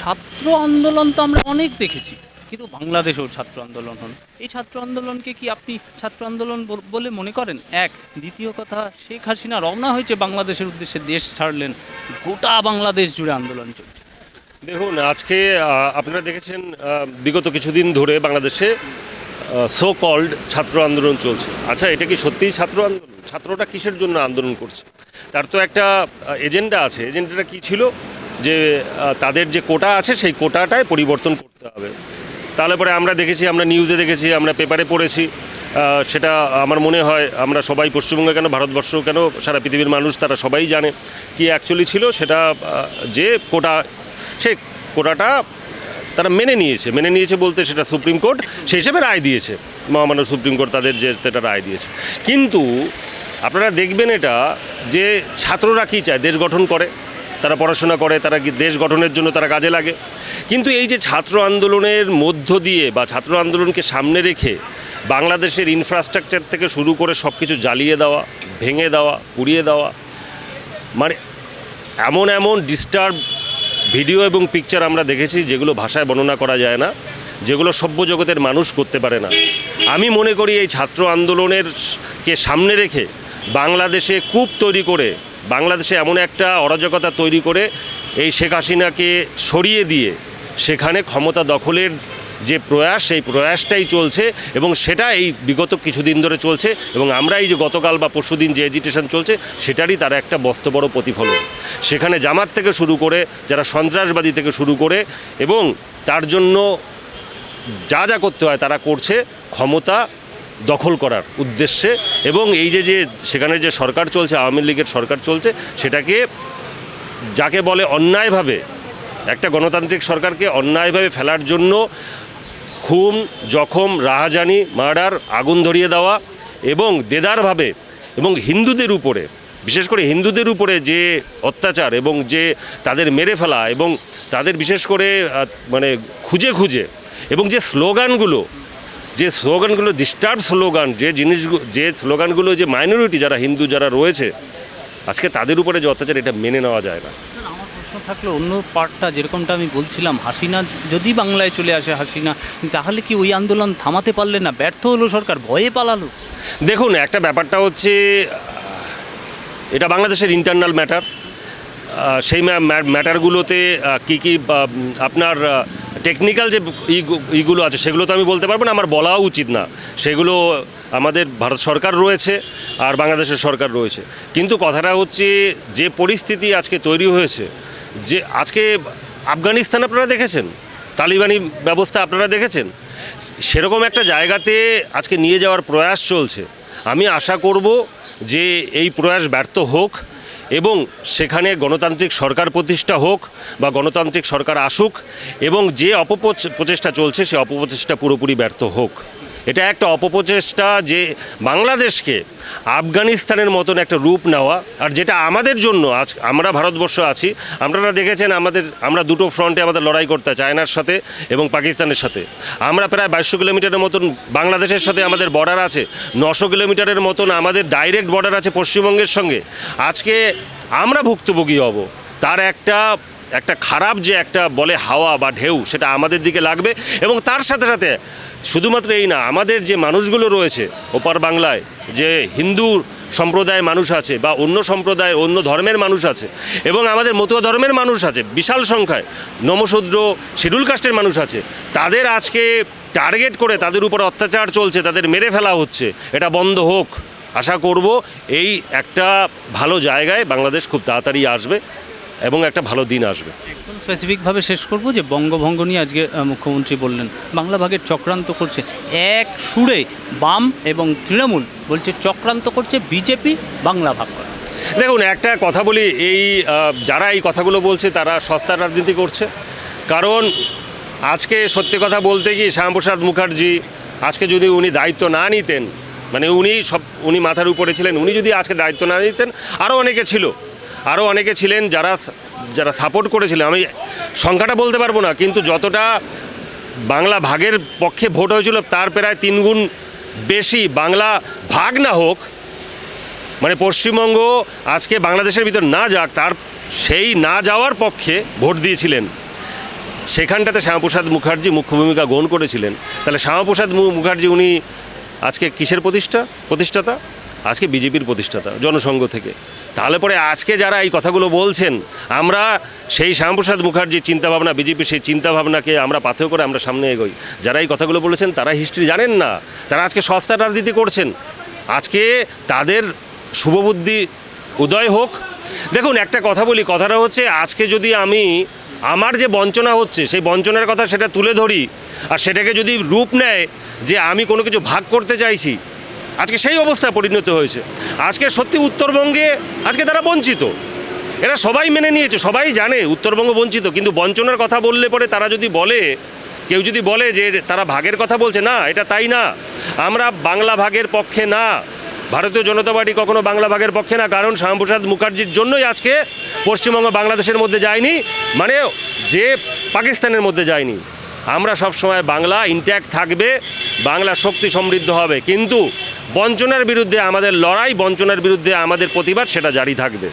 ছাত্র আন্দোলন তো আমরা অনেক দেখেছি, কিন্তু বাংলাদেশেও ছাত্র আন্দোলন হন এই ছাত্র আন্দোলনকে কি আপনি ছাত্র আন্দোলন বলে মনে করেন? এক, দ্বিতীয় কথা, শেখ হাসিনা রওনা হয়েছে বাংলাদেশের উদ্দেশ্যে, দেশ ছাড়লেন, গোটা বাংলাদেশ জুড়ে আন্দোলন চলছে। দেখুন, আজকে আপনারা দেখেছেন বিগত কিছুদিন ধরে বাংলাদেশে সো কল্ড ছাত্র আন্দোলন চলছে। আচ্ছা এটা কি সত্যিই ছাত্র আন্দোলন? ছাত্রটা কিসের জন্য আন্দোলন করছে? তার তো একটা এজেন্ডা আছে। এজেন্ডাটা কি ছিল? যে তাদের যে কোটা আছে সেই কোটাটায় পরিবর্তন করতে হবে। তাহলে পরে আমরা দেখেছি, আমরা নিউজে দেখেছি, আমরা পেপারে পড়েছি সেটা আমার মনে হয় আমরা সবাই পশ্চিমবঙ্গে কেন, ভারতবর্ষ কেন, সারা পৃথিবীর মানুষ তারা সবাই জানে কি অ্যাকচুয়ালি ছিল সেটা যে কোটা সে কোটাটা তারা মেনে নিয়েছে। মেনে নিয়েছে বলতে সেটা সুপ্রিম কোর্ট সেই হিসেবে রায় দিয়েছে। মহামান্য সুপ্রিম কোর্ট তাদের যে, সেটা রায় দিয়েছে। কিন্তু আপনারা দেখবেন এটা যে ছাত্ররা কী চায়, দেশ গঠন করে। তারা পড়াশোনা করে, তারা দেশ গঠনের জন্য তারা কাজে লাগে। কিন্তু এই যে ছাত্র আন্দোলনের মধ্য দিয়ে বা ছাত্র আন্দোলনকে সামনে রেখে বাংলাদেশের ইনফ্রাস্ট্রাকচার থেকে শুরু করে সব কিছু জ্বালিয়ে দেওয়া, ভেঙে দেওয়া, পুড়িয়ে দেওয়া মানে এমন এমন ডিস্টার্ব ভিডিও এবং পিকচার আমরা দেখেছি যেগুলো ভাষায় বর্ণনা করা যায় না, যেগুলো সভ্য জগতের মানুষ করতে পারে না। আমি মনে করি এই ছাত্র আন্দোলনের কে সামনে রেখে বাংলাদেশে কূপ তৈরি করে বাংলাদেশে এমন একটা অরাজকতা তৈরি করে এই শেখ হাসিনাকে সরিয়ে দিয়ে সেখানে ক্ষমতা দখলের যে প্রয়াস, সেই প্রয়াসটাই চলছে এবং সেটা এই বিগত কিছুদিন ধরে চলছে এবং আমরা এই যে গতকাল বা পরশুদিন যে এজিটেশন চলছে, সেটারই তার একটা বস্ত বড় প্রতিফলন। সেখানে জামাত থেকে শুরু করে, যারা সন্ত্রাসবাদী থেকে শুরু করে এবং তার জন্য যা যা করতে হয় তারা করছে, ক্ষমতা দখল করার উদ্দেশ্যে এবং এই যে যে সেখানে যে সরকার চলছে, আওয়ামী লীগের সরকার চলছে, সেটাকে যাকে বলে অন্যায়ভাবে একটা গণতান্ত্রিক সরকারকে অন্যায়ভাবে ফেলার জন্য খুন, জখম, রাহাজানি, মার্ডার, আগুন ধরিয়ে দেওয়া এবং দেদারভাবে এবং হিন্দুদের উপরে, বিশেষ করে হিন্দুদের উপরে যে অত্যাচার এবং যে তাদের মেরে ফেলা এবং তাদের বিশেষ করে মানে খুঁজে খুঁজে এবং যে স্লোগানগুলো যে স্লোগানগুলো ডিস্টার্ব স্লোগান যে জিনিসগুলো যে স্লোগানগুলো যে মাইনরিটি যারা হিন্দু যারা রয়েছে আজকে তাদের উপরে যে অত্যাচার এটা মেনে নেওয়া যায় না। প্রশ্ন থাকল অন্য পার্টটা যেরকমটা আমি বলছিলাম হাসিনা যদি বাংলায় চলে আসে হাসিনা তাহলে কি ওই আন্দোলন থামাতে পারলে না? ব্যর্থ হলো সরকার ভয়ে পালালো। দেখুন একটা ব্যাপারটা হচ্ছে এটা বাংলাদেশের ইন্টারনাল ম্যাটার সেই ম্যাটারগুলোতে কী কী আপনার টেকনিক্যাল যে ইগুলো আছে, সেগুলো তো আমি বলতে পারব না, আমার বলাও উচিত না। সেগুলো আমাদের ভারত সরকার রয়েছে আর বাংলাদেশের সরকার রয়েছে। কিন্তু কথাটা হচ্ছে, যে পরিস্থিতি আজকে তৈরি হয়েছে, যে আজকে আফগানিস্তান আপনারা দেখেছেন? তালিবানি ব্যবস্থা আপনারা দেখেছেন? সেরকম একটা জায়গাতে আজকে নিয়ে যাওয়ার প্রয়াস চলছে। আমি আশা করব যে এই প্রয়াস ব্যর্থ হোক এবং সেখানে গণতান্ত্রিক সরকার প্রতিষ্ঠা হোক বা গণতান্ত্রিক সরকার আসুক এবং যে অপপ্রচেষ্টা চলছে সে অপপ্রচেষ্টা পুরোপুরি ব্যর্থ হোক। এটা একটা অপপ্রচেষ্টা যে বাংলাদেশকে আফগানিস্তানের মতন একটা রূপ নেওয়া, আর যেটা আমাদের জন্য আজ আমরা ভারতবর্ষ আছি, আপনারা দেখেছেন আমাদের, আমরা দুটো ফ্রন্টে আমাদের লড়াই করতে চায়নার সাথে এবং পাকিস্তানের সাথে। আমরা প্রায় বাইশশো কিলোমিটারের মতন বাংলাদেশের সাথে আমাদের বর্ডার আছে, নশো কিলোমিটারের মতন আমাদের ডাইরেক্ট বর্ডার আছে পশ্চিমবঙ্গের সঙ্গে। আজকে আমরা ভুক্তভোগী হব। তার একটা একটা খারাপ যে একটা বলে হাওয়া বা ঢেউ, সেটা আমাদের দিকে লাগবে এবং তার সাথে সাথে শুধুমাত্র এই না, আমাদের যে মানুষগুলো রয়েছে ওপার বাংলায়, যে হিন্দু সম্প্রদায়ের মানুষ আছে বা অন্য সম্প্রদায়ের অন্য ধর্মের মানুষ আছে এবং আমাদের মতুয়া ধর্মের মানুষ আছে, বিশাল সংখ্যায়, নমশূদ্র শিডিউল কাস্টের মানুষ আছে, তাদের আজকে টার্গেট করে তাদের উপর অত্যাচার চলছে, তাদের মেরে ফেলা হচ্ছে, এটা বন্ধ হোক। আশা করব এই একটা ভালো জায়গায় বাংলাদেশ খুব তাড়াতাড়ি আসবে। এবং একটা ভালো দিন আসবে। একদম স্পেসিফিকভাবে শেষ করব যে বঙ্গভঙ্গ নিয়ে আজকে মুখ্যমন্ত্রী বললেন। বাংলা ভাগের চক্রান্ত করছে। এক সুরে বাম এবং তৃণমূল বলছে চক্রান্ত করছে বিজেপি বাংলা ভাগ করা। দেখুন একটা কথা বলি এই যারা এই কথাগুলো বলছে তারা সস্তার রাজনীতি করছে। কারণ আজকে সত্যি কথা বলতে কি শ্যামপ্রসাদ মুখার্জি আজকে যদি উনি দায়িত্ব না নিতেন মানে উনি সব উনি মাথার উপরে ছিলেন উনি যদি আজকে দায়িত্ব না নিতেন আরও অনেকে ছিল। আরও অনেকে ছিলেন যারা যারা সাপোর্ট করেছিলেন আমি সংখ্যাটা বলতে পারব না, কিন্তু যতটা বাংলা ভাগের পক্ষে ভোট হয়েছিল তার প্রায় তিনগুণ বেশি। বাংলা ভাগ না হোক মানে পশ্চিমবঙ্গ আজকে বাংলাদেশের ভিতর না যাক, তার সেই না যাওয়ার পক্ষে ভোট দিয়েছিলেন। সেখানটাতে শ্যামাপ্রসাদ মুখার্জি মুখ্য ভূমিকা গ্রহণ করেছিলেন। তাহলে শ্যামাপ্রসাদ মুখার্জি উনি আজকে কিসের প্রতিষ্ঠা প্রতিষ্ঠাতা? আজকে বিজেপির প্রতিষ্ঠাতা, জনসংঘ থেকে। তাহলে পরে আজকে যারা এই কথাগুলো বলছেন, আমরা সেই শ্যামাপ্রসাদ মুখার্জির চিন্তাভাবনা, বিজেপির সেই চিন্তাভাবনাকে আমরা পাথেয় করে আমরা সামনে এগোই। যারা এই কথাগুলো বলেছেন, তারা হিস্ট্রি জানেন না। তারা আজকে সস্তা রাজনীতি করছেন। আজকে তাদের শুভবুদ্ধি উদয় হোক। দেখুন, একটা কথা বলি, কথাটা হচ্ছে, আজকে যদি আমি আমার যে বঞ্চনা হচ্ছে, সেই বঞ্চনার কথা সেটা তুলে ধরি, আর সেটাকে যদি রূপ নেয় যে আমি কোনো কিছু ভাগ করতে চাইছি আজকে সেই অবস্থায় পরিণত হয়েছে। আজকে সত্যি উত্তরবঙ্গে, আজকে তারা বঞ্চিত। এরা সবাই মেনে নিয়েছে, সবাই জানে উত্তরবঙ্গ বঞ্চিত, কিন্তু বঞ্চনার কথা বললে পরে তারা যদি বলে, কেউ যদি বলে যে তারা ভাগের কথা বলছে, না, এটা তাই না। আমরা বাংলা ভাগের পক্ষে না। ভারতীয় জনতা পার্টি কখনো বাংলা ভাগের পক্ষে না। কারণ শ্যামপ্রসাদ মুখার্জির জন্যই আজকে পশ্চিমবঙ্গ বাংলাদেশের মধ্যে যায়নি। মানে যে পাকিস্তানের মধ্যে যায়নি। আমরা সব সময় বাংলা ইন্ট্যাক্ট থাকবে, বাংলা শক্তি সমৃদ্ধ হবে। কিন্তু বঞ্চনার বিরুদ্ধে আমাদের লড়াই বঞ্চনার বিরুদ্ধে আমাদের প্রতিবাদ সেটা জারি থাকবে।